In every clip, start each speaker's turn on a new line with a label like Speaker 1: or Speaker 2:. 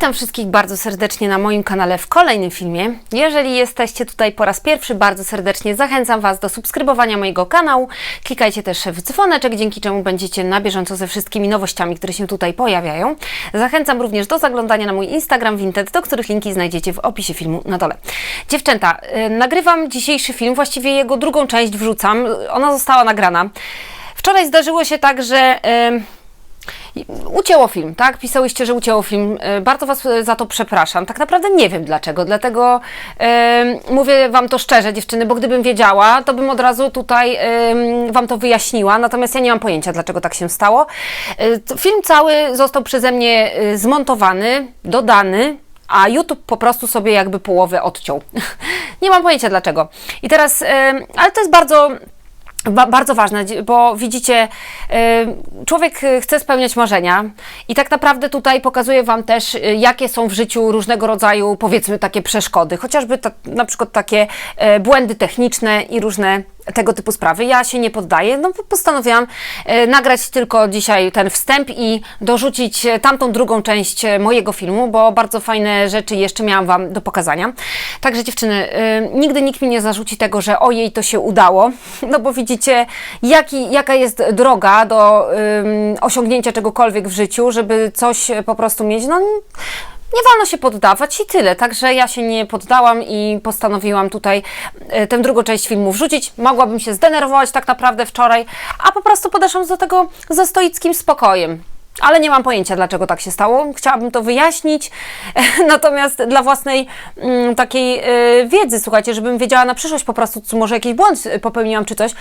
Speaker 1: Witam wszystkich bardzo serdecznie na moim kanale w kolejnym filmie. Jeżeli jesteście tutaj po raz pierwszy, bardzo serdecznie zachęcam Was do subskrybowania mojego kanału. Klikajcie też w dzwoneczek, dzięki czemu będziecie na bieżąco ze wszystkimi nowościami, które się tutaj pojawiają. Zachęcam również do zaglądania na mój Instagram Vinted, do których linki znajdziecie w opisie filmu na dole. Dziewczęta, yy, nagrywam dzisiejszy film, właściwie jego drugą część wrzucam. Ona została nagrana. Wczoraj zdarzyło się tak, że... Yy, Ucięło film, tak? Pisałyście, że ucięło film. E, Bardzo Was e, za to przepraszam. Tak naprawdę nie wiem dlaczego, dlatego e, mówię Wam to szczerze, dziewczyny, bo gdybym wiedziała, to bym od razu tutaj e, Wam to wyjaśniła. Natomiast ja nie mam pojęcia, dlaczego tak się stało. To film cały został przeze mnie zmontowany, dodany. A YouTube po prostu sobie jakby połowę odciął. nie mam pojęcia dlaczego. I teraz, e, ale to jest bardzo Ba bardzo ważne, bo widzicie, y, człowiek y, chce spełniać marzenia i tak naprawdę tutaj pokazuję Wam też, y, jakie są w życiu różnego rodzaju, powiedzmy, takie przeszkody, chociażby ta, na przykład takie błędy techniczne i różne tego typu sprawy. Ja się nie poddaję, no postanowiłam e, nagrać tylko dzisiaj ten wstęp i dorzucić e, tamtą drugą część e, mojego filmu, bo bardzo fajne rzeczy jeszcze miałam Wam do pokazania. Także dziewczyny, nigdy nikt mi nie zarzuci tego, że ojej, to się udało, no bo widzicie, jaki, jaka jest droga do osiągnięcia czegokolwiek w życiu, żeby coś po prostu mieć, no nie wolno się poddawać i tyle. Także ja się nie poddałam i postanowiłam tutaj e, tę drugą część filmu wrzucić. Mogłabym się zdenerwować tak naprawdę wczoraj, a po prostu podeszłam do tego ze stoickim spokojem. Ale nie mam pojęcia, dlaczego tak się stało. Chciałabym to wyjaśnić. Natomiast dla własnej mm, takiej e, wiedzy, słuchajcie, żebym wiedziała na przyszłość po prostu, może jakiś błąd popełniłam czy coś,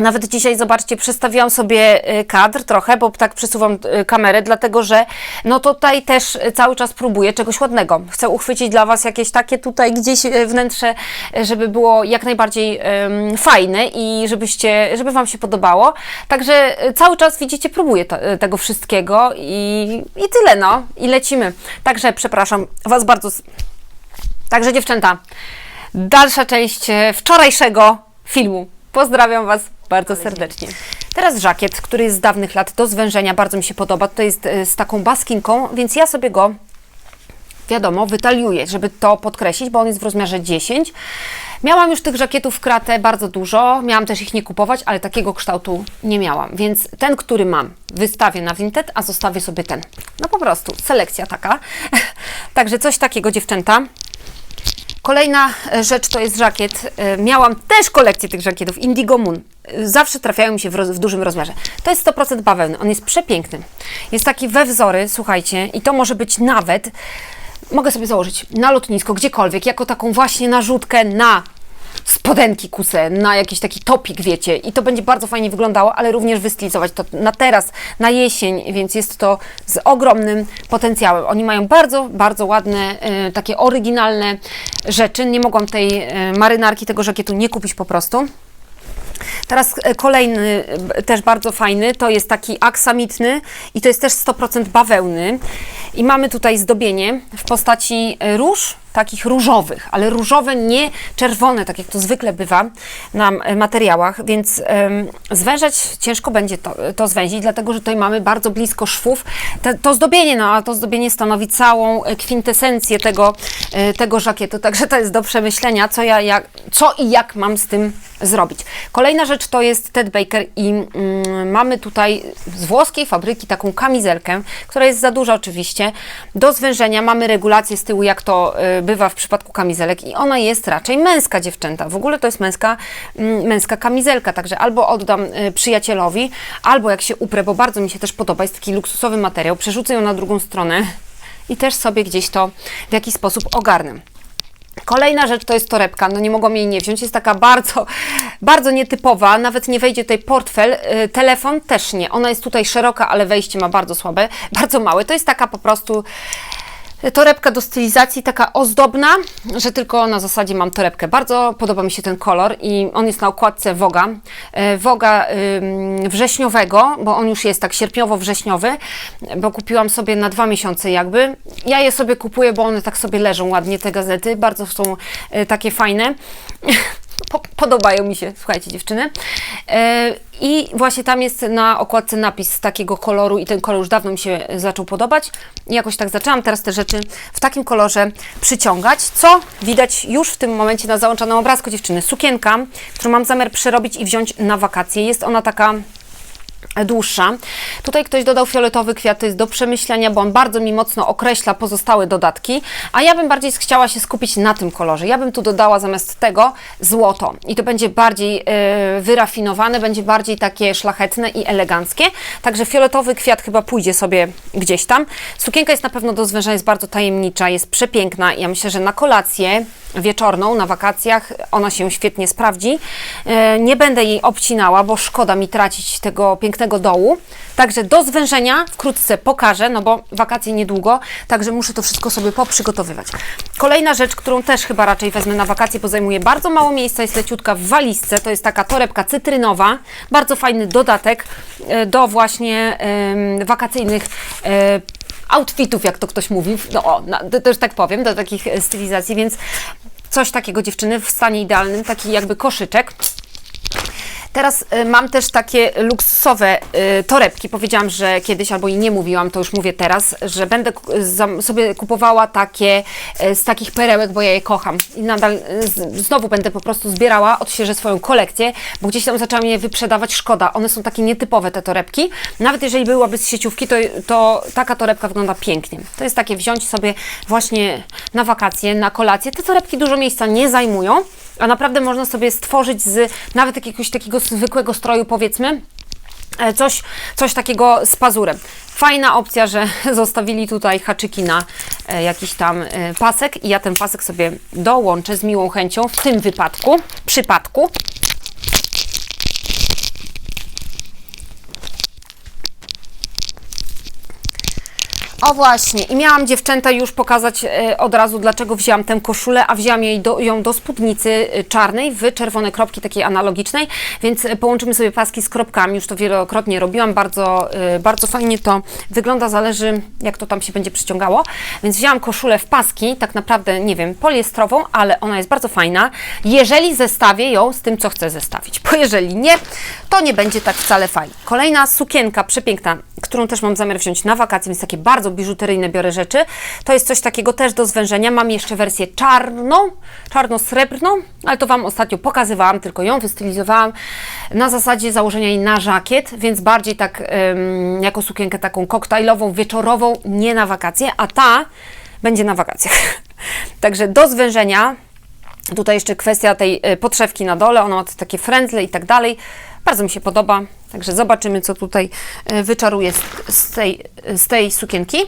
Speaker 1: nawet dzisiaj, zobaczcie, przestawiłam sobie y, kadr trochę, bo tak przesuwam y, kamerę, dlatego że no tutaj też y, cały czas próbuję czegoś ładnego. Chcę uchwycić dla Was jakieś takie tutaj gdzieś wnętrze, żeby było jak najbardziej em, fajne i żebyście, żeby Wam się podobało. Także cały czas, widzicie, próbuję to, tego wszystkiego i, i tyle, no. I lecimy. Także przepraszam Was bardzo. Także dziewczęta, dalsza część wczorajszego filmu. Pozdrawiam Was bardzo serdecznie. Teraz żakiet, który jest z dawnych lat do zwężenia, bardzo mi się podoba. To jest e, z taką baskinką, więc ja sobie go wiadomo, wytaliuję, żeby to podkreślić, bo on jest w rozmiarze 10. Miałam już tych żakietów w kratę bardzo dużo, miałam też ich nie kupować, ale takiego kształtu nie miałam, więc ten, który mam, wystawię na Vinted, a zostawię sobie ten. No po prostu, selekcja taka. Także coś takiego, dziewczęta. Kolejna e, rzecz to jest żakiet. E, Miałam też kolekcję tych żakietów Indigo Moon. E, Zawsze trafiają mi się w, roz, w dużym rozmiarze. To jest 100% bawełny. On jest przepiękny. Jest taki we wzory, słuchajcie, i to może być nawet, mogę sobie założyć na lotnisko, gdziekolwiek, jako taką właśnie narzutkę na spodenki kusę, na jakiś taki topik, wiecie, i to będzie bardzo fajnie wyglądało, ale również wystylizować to na teraz, na jesień, więc jest to z ogromnym potencjałem. Oni mają bardzo, bardzo ładne, e, takie oryginalne rzeczy. Nie mogłam tej e, marynarki, tego żakietu nie kupić po prostu. Teraz e, kolejny, też bardzo fajny, to jest taki aksamitny i to jest też 100% bawełny. I mamy tutaj zdobienie w postaci róż, takich różowych, ale różowe, nie czerwone, tak jak to zwykle bywa na e, materiałach, więc em, zwężać ciężko będzie to, to zwęzić, dlatego że tutaj mamy bardzo blisko szwów. Te, to zdobienie, no a to zdobienie stanowi całą e, kwintesencję tego, e, tego żakietu, także to jest do przemyślenia, co, ja, jak, co i jak mam z tym zrobić. Kolejna rzecz to jest Ted Baker i mm, mamy tutaj z włoskiej fabryki taką kamizelkę, która jest za duża oczywiście. Do zwężenia mamy regulację z tyłu, jak to y, bywa w przypadku kamizelek i ona jest raczej męska dziewczęta. W ogóle to jest męska, mm, męska kamizelka, także albo oddam y, przyjacielowi, albo jak się uprę, bo bardzo mi się też podoba, jest taki luksusowy materiał, przerzucę ją na drugą stronę i też sobie gdzieś to w jakiś sposób ogarnę. Kolejna rzecz to jest torebka, no nie mogłam jej nie wziąć, jest taka bardzo, bardzo nietypowa, nawet nie wejdzie tutaj portfel, y, telefon też nie, ona jest tutaj szeroka, ale wejście ma bardzo słabe, bardzo małe, to jest taka po prostu torebka do stylizacji, taka ozdobna, że tylko na zasadzie mam torebkę. Bardzo podoba mi się ten kolor i on jest na okładce Woga, Woga ym, wrześniowego, bo on już jest tak sierpniowo-wrześniowy, bo kupiłam sobie na dwa miesiące jakby. Ja je sobie kupuję, bo one tak sobie leżą ładnie, te gazety, bardzo są e, takie fajne. po, podobają mi się, słuchajcie dziewczyny. E, I właśnie tam jest na okładce napis takiego koloru i ten kolor już dawno mi się zaczął podobać. I jakoś tak zaczęłam teraz te rzeczy w takim kolorze przyciągać, co widać już w tym momencie na załączonym obrazku dziewczyny. Sukienka, którą mam zamiar przerobić i wziąć na wakacje. Jest ona taka dłuższa. Tutaj ktoś dodał fioletowy kwiat, to jest do przemyślenia, bo on bardzo mi mocno określa pozostałe dodatki, a ja bym bardziej chciała się skupić na tym kolorze. Ja bym tu dodała zamiast tego złoto i to będzie bardziej yy, wyrafinowane, będzie bardziej takie szlachetne i eleganckie, także fioletowy kwiat chyba pójdzie sobie gdzieś tam. Sukienka jest na pewno do zwężenia, jest bardzo tajemnicza, jest przepiękna. Ja myślę, że na kolację wieczorną, na wakacjach ona się świetnie sprawdzi. Yy, nie będę jej obcinała, bo szkoda mi tracić tego pięknego dołu. Także do zwężenia wkrótce pokażę, no bo wakacje niedługo, także muszę to wszystko sobie poprzygotowywać. Kolejna rzecz, którą też chyba raczej wezmę na wakacje, bo zajmuje bardzo mało miejsca, jest leciutka w walizce, to jest taka torebka cytrynowa, bardzo fajny dodatek e, do właśnie wakacyjnych e, outfitów, jak to ktoś mówi, no o, to też tak powiem, do takich e, stylizacji, więc coś takiego dziewczyny w stanie idealnym, taki jakby koszyczek. Teraz y, mam też takie luksusowe y, torebki. Powiedziałam, że kiedyś, albo i nie mówiłam, to już mówię teraz, że będę zam- sobie kupowała takie y, z takich perełek, bo ja je kocham. I nadal y, znowu będę po prostu zbierała, odświeżę swoją kolekcję, bo gdzieś tam zaczęłam je wyprzedawać. Szkoda, one są takie nietypowe, te torebki. Nawet jeżeli byłaby z sieciówki, to, to taka torebka wygląda pięknie. To jest takie wziąć sobie właśnie na wakacje, na kolację. Te torebki dużo miejsca nie zajmują, a naprawdę można sobie stworzyć z nawet jakiegoś takiego zwykłego stroju, powiedzmy, e, coś, coś takiego z pazurem. Fajna opcja, że zostawili tutaj haczyki na e, jakiś tam e, pasek i ja ten pasek sobie dołączę z miłą chęcią w tym wypadku, przypadku. O właśnie, i miałam dziewczęta już pokazać e, od razu, dlaczego wzięłam tę koszulę, a wzięłam jej do, ją do spódnicy e, czarnej w czerwone kropki, takiej analogicznej, więc e, połączymy sobie paski z kropkami, już to wielokrotnie robiłam, bardzo, bardzo fajnie to wygląda, zależy jak to tam się będzie przyciągało, więc wzięłam koszulę w paski, tak naprawdę, nie wiem, poliestrową, ale ona jest bardzo fajna, jeżeli zestawię ją z tym, co chcę zestawić, bo jeżeli nie, to nie będzie tak wcale fajnie. Kolejna sukienka przepiękna, którą też mam zamiar wziąć na wakacje, więc takie bardzo biżuteryjne biorę rzeczy. To jest coś takiego też do zwężenia. Mam jeszcze wersję czarną, czarno-srebrną, ale to Wam ostatnio pokazywałam, tylko ją wystylizowałam na zasadzie założenia jej na żakiet, więc bardziej tak ym, jako sukienkę taką koktajlową, wieczorową, nie na wakacje, a ta będzie na wakacjach. Także do zwężenia Tutaj jeszcze kwestia tej y, podszewki na dole, ona ma takie frędzle i tak dalej. Bardzo mi się podoba, także zobaczymy, co tutaj y, wyczaruję z, tej, z tej sukienki.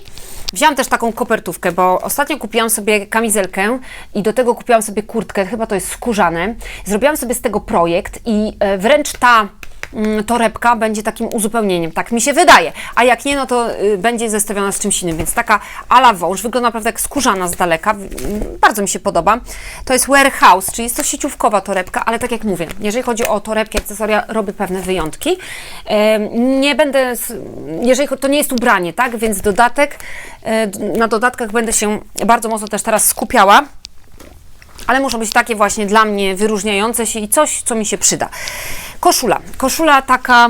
Speaker 1: Wzięłam też taką kopertówkę, bo ostatnio kupiłam sobie kamizelkę i do tego kupiłam sobie kurtkę, chyba to jest skórzane. Zrobiłam sobie z tego projekt i y, wręcz ta torebka będzie takim uzupełnieniem, tak mi się wydaje. A jak nie, no to y, będzie zestawiona z czymś innym, więc taka ala wąż, wygląda naprawdę jak skórzana z daleka, Mm, bardzo mi się podoba. To jest warehouse, czyli jest to sieciówkowa torebka, ale tak jak mówię, jeżeli chodzi o torebki, akcesoria, robię pewne wyjątki. Nie będę, jeżeli to nie jest ubranie, tak, więc dodatek, e, na dodatkach będę się bardzo mocno też teraz skupiała ale muszą być takie właśnie dla mnie wyróżniające się i coś, co mi się przyda. Koszula. Koszula taka,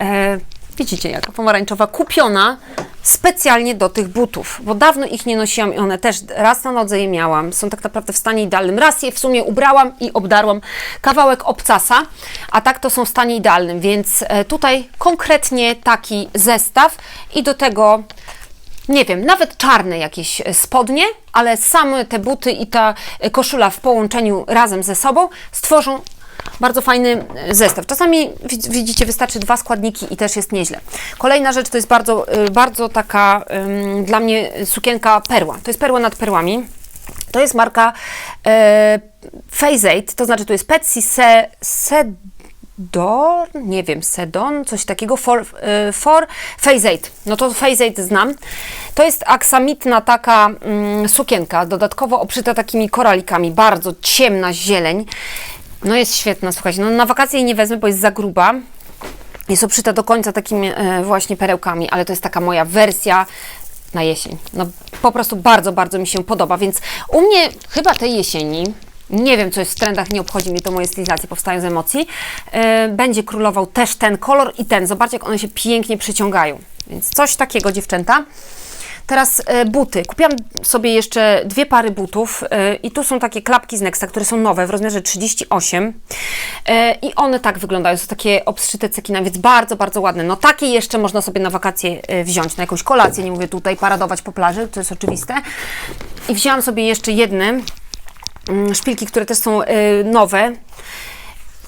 Speaker 1: e, widzicie, jaka pomarańczowa, kupiona specjalnie do tych butów, bo dawno ich nie nosiłam i one też raz na nodze je miałam. Są tak naprawdę w stanie idealnym. Raz je w sumie ubrałam i obdarłam kawałek obcasa, a tak to są w stanie idealnym, więc e, tutaj konkretnie taki zestaw i do tego nie wiem, nawet czarne jakieś e, spodnie, ale same te buty i ta e, koszula w połączeniu razem ze sobą stworzą bardzo fajny e, zestaw. Czasami widz- widzicie, wystarczy dwa składniki i też jest nieźle. Kolejna rzecz to jest bardzo, e, bardzo taka dla mnie sukienka perła. To jest perła nad perłami. To jest marka e, Phase 8, to znaczy to jest Petsy Se, Sedor, nie wiem, Sedon, coś takiego, for, e, for Phase 8. No to Phase 8 znam. To jest aksamitna taka mm, sukienka, dodatkowo obszyta takimi koralikami, bardzo ciemna zieleń. No jest świetna, słuchajcie, no na wakacje jej nie wezmę, bo jest za gruba. Jest obszyta do końca takimi e, właśnie perełkami, ale to jest taka moja wersja na jesień. No po prostu bardzo, bardzo mi się podoba, więc u mnie chyba tej jesieni Nie wiem, co jest w trendach, nie obchodzi mnie to, moje stylizacje powstają z emocji. E, Będzie królował też ten kolor i ten. Zobaczcie, jak one się pięknie przyciągają. Więc coś takiego, dziewczęta. Teraz e, buty. Kupiłam sobie jeszcze dwie pary butów e, i tu są takie klapki z Nexta, które są nowe w rozmiarze 38 e, i one tak wyglądają, są takie obszyte cekina, więc bardzo, bardzo ładne. No takie jeszcze można sobie na wakacje wziąć, na jakąś kolację, nie mówię tutaj paradować po plaży, to jest oczywiste. I wzięłam sobie jeszcze jedne mm, szpilki, które też są nowe,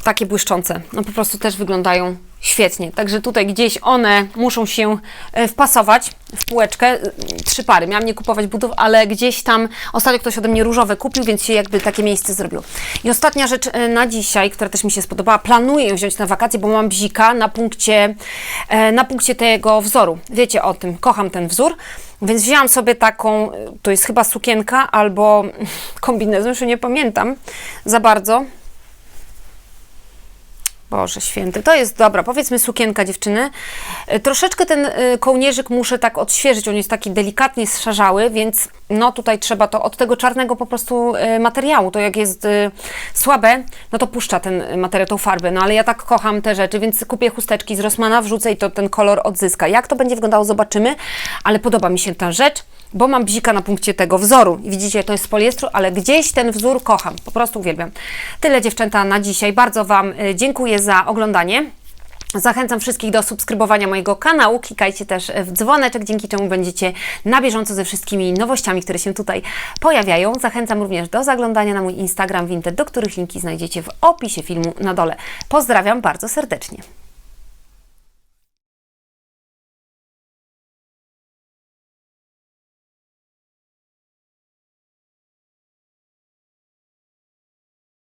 Speaker 1: takie błyszczące. No po prostu też wyglądają świetnie. Także tutaj gdzieś one muszą się e, wpasować w półeczkę. E, Trzy pary. Miałam nie kupować butów, ale gdzieś tam ostatnio ktoś ode mnie różowe kupił, więc się jakby takie miejsce zrobiło. I ostatnia rzecz e, na dzisiaj, która też mi się spodobała. Planuję ją wziąć na wakacje, bo mam bzika na punkcie, na punkcie tego wzoru. Wiecie o tym. Kocham ten wzór. Więc wzięłam sobie taką, to jest chyba sukienka albo kombinezon, już nie pamiętam za bardzo. Boże święty, to jest dobra, powiedzmy sukienka dziewczyny. E, Troszeczkę ten e, kołnierzyk muszę tak odświeżyć, on jest taki delikatnie zszarzały, więc no tutaj trzeba to od tego czarnego po prostu e, materiału, to jak jest słabe, no to puszcza ten materiał, tą farbę, no ale ja tak kocham te rzeczy, więc kupię chusteczki z Rossmana, wrzucę i to ten kolor odzyska. Jak to będzie wyglądało, zobaczymy, ale podoba mi się ta rzecz, bo mam bzika na punkcie tego wzoru. I widzicie, to jest z poliestru, ale gdzieś ten wzór kocham. Po prostu uwielbiam. Tyle dziewczęta na dzisiaj. Bardzo Wam y, dziękuję za oglądanie. Zachęcam wszystkich do subskrybowania mojego kanału. Klikajcie też w dzwoneczek, dzięki czemu będziecie na bieżąco ze wszystkimi nowościami, które się tutaj pojawiają. Zachęcam również do zaglądania na mój Instagram Vinted, do których linki znajdziecie w opisie filmu na dole. Pozdrawiam bardzo serdecznie.